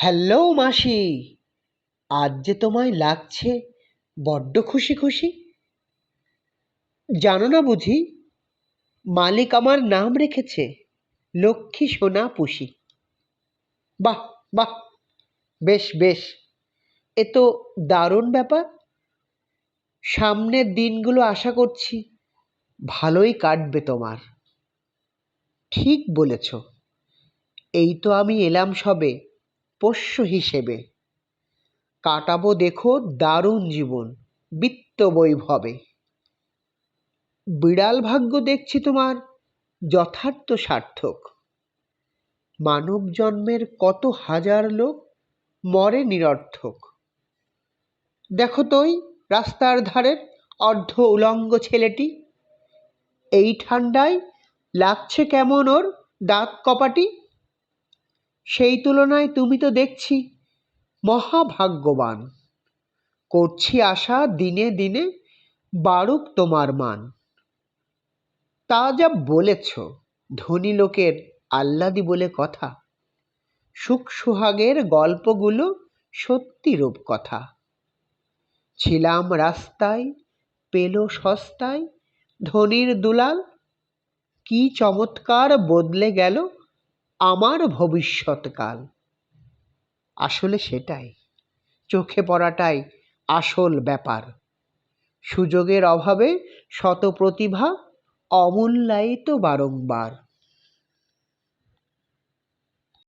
Hello মাসি। আজ যে তোমায় লাগছে, বড্ড খুশি খুশি। জানো না বুঝি, মালিক আমার নাম রেখেছে, লক্ষ্মী সোনা পুষি। বাহ বাহ, বেশ বেশ। এ তো দারুণ ব্যাপার। সামনের দিনগুলো আশা করছি ভালোই কাটবে তোমার। ঠিক বলেছ। এই তো আমি এলাম সবে। পোষ্য হিসেবে। কাটাবো দেখো দারুণ জীবন, বিত্ত বৈভবে। বিড়াল ভাগ্য দেখছি তোমার, যথার্থ সার্থক। মানব জন্মের কত হাজার লোক মরে নিরর্থক। দেখো তোই রাস্তার ধারের অর্ধ উলঙ্গ ছেলেটি, এই ঠান্ডায় লাগছে কেমন ওর দাঁত কপাটি? সেই তুলনায় তুমি তো দেখছি। মহাভাগ্যবান। করছি আশা দিনে দিনে বাড়ুক তোমার মান। তা যা বলেছ, ধনী লোকের আহ্লাদি বলে কথা। সুখ সুহাগের গল্পগুলো সত্যি রূপ কথা ছিলাম রাস্তায়, পেল সস্তায়, ধনির দুলাল। কি চমৎকার বদলে গেল আমার ভবিষ্যৎকাল। আসলে সেটাই। চোখে পড়াটাই আসল ব্যাপার। সুযোগের অভাবে শত প্রতিভা অমূল্যায়িত বারংবার।